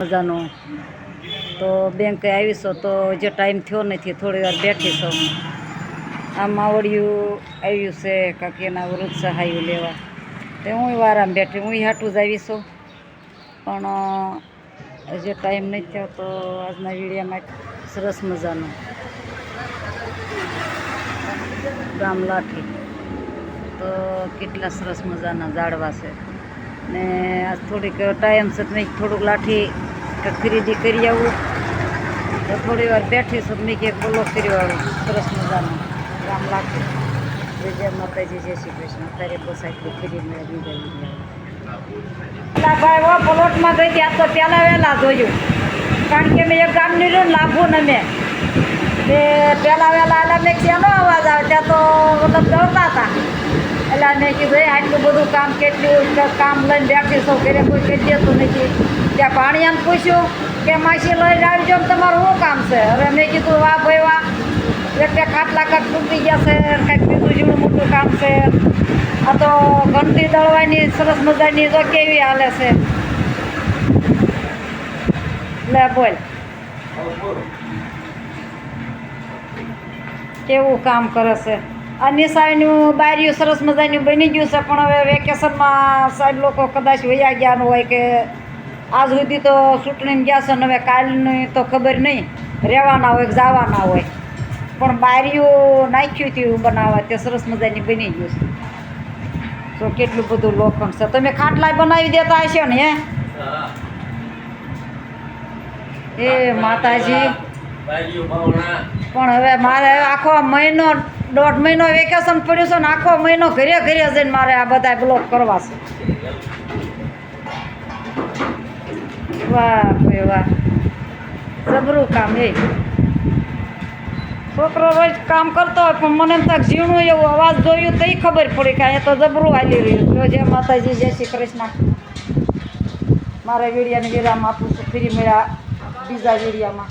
મજાનું. તો બેંકે આવીશો તો જે ટાઈમ થયો નથી, થોડી વાર બેઠી છો. આમ માવડિયું આવ્યું છે કાંક એના વૃદ્ધ સહાયું લેવા. તે હું વારામાં બેઠી, હું હાટું જ આવી પણ જે ટાઈમ નથી થયો તો આજના વિડીયામાં સરસ મજાનો. ગામ લાઠી. તો કેટલા સરસ મજાના ઝાડવા છે. ને થોડીક ટાઈમ છે મેં થોડુંક લાઠી ખરીદી કરી આવું. તો થોડી વાર બેઠી છું મેં ક્યાંક બોલો કરી આવું સરસ મજાનો ગામ લાઠી જય જય માતાજી, જય શ્રી કૃષ્ણ. અત્યારે બસ આટલી ગઈ પેલા ભાઈ ઓ પ્લોટમાં ગઈ ત્યાં તો પહેલાં વહેલા જોયું. કારણ કે મેં એક રહ્યું ને લાભું ને મેં. તે પહેલાં વહેલા એટલે મેં શેનો અવાજ આવે? ત્યાં તો મતલબ દોડતા હતા. એટલે મેં કીધું એ આટલું બધું કામ કેટલું કામ લઈને બેઠી સૌ ઘરે કોઈ કહી દેતું નથી. ત્યાં પાણી એમ પૂછ્યું કે માસી લઈને આવજો તમારું શું કામ છે? હવે મેં કીધું વાહ ભાઈ વાહ એટલે ખાટલા કાંક તૂટી ગયા છે કાંઈક બીજું જેવું મોટું કામ છે. આ તો ઘંટી દળવાની સરસ મજાની તો કેવી હાલે છે. લે બોલ. કેવું કામ કરે છે? આ સાહેબનું બારીઓ સરસ મજાનું બની ગયું છે પણ હવે વેકેશનમાં સાહેબ લોકો કદાચ વયા ગયા હોય કે આજ સુધી તો ચૂંટણીને ગયા છે ને હવે કાલની તો ખબર નહીં રહેવાના હોય કે જવાના હોય. પણ બારીઓ નાખ્યું હતું બનાવવા તે સરસ મજાની બની ગયું છે. તો કેટલું બધું લોખંડ છે. તમે ખાટલા બનાવી દેતા હશો ને હે? એ માતાજી. પણ હવે મારે આખો મહિનો દોઢ મહિનો વેકેશન પડ્યું છે ને આખો મહિનો ઘરે ઘરે જઈને મારે આ બધા બ્લોક કરવા છે. વાહ ભાઈ વાહ. જબરું કામ એ છોકરો રોજ કામ કરતો હોય પણ મને થાય ઝીણું એવું અવાજ જોયું તો ખબર પડી કે અહીંયા તો જબરું હાલી રહ્યું જો જય માતાજી, જય શ્રી કૃષ્ણ. મારા વીડિયાને વિરામ આપું છું. ફરી મળ્યા બીજા વીડિયામાં.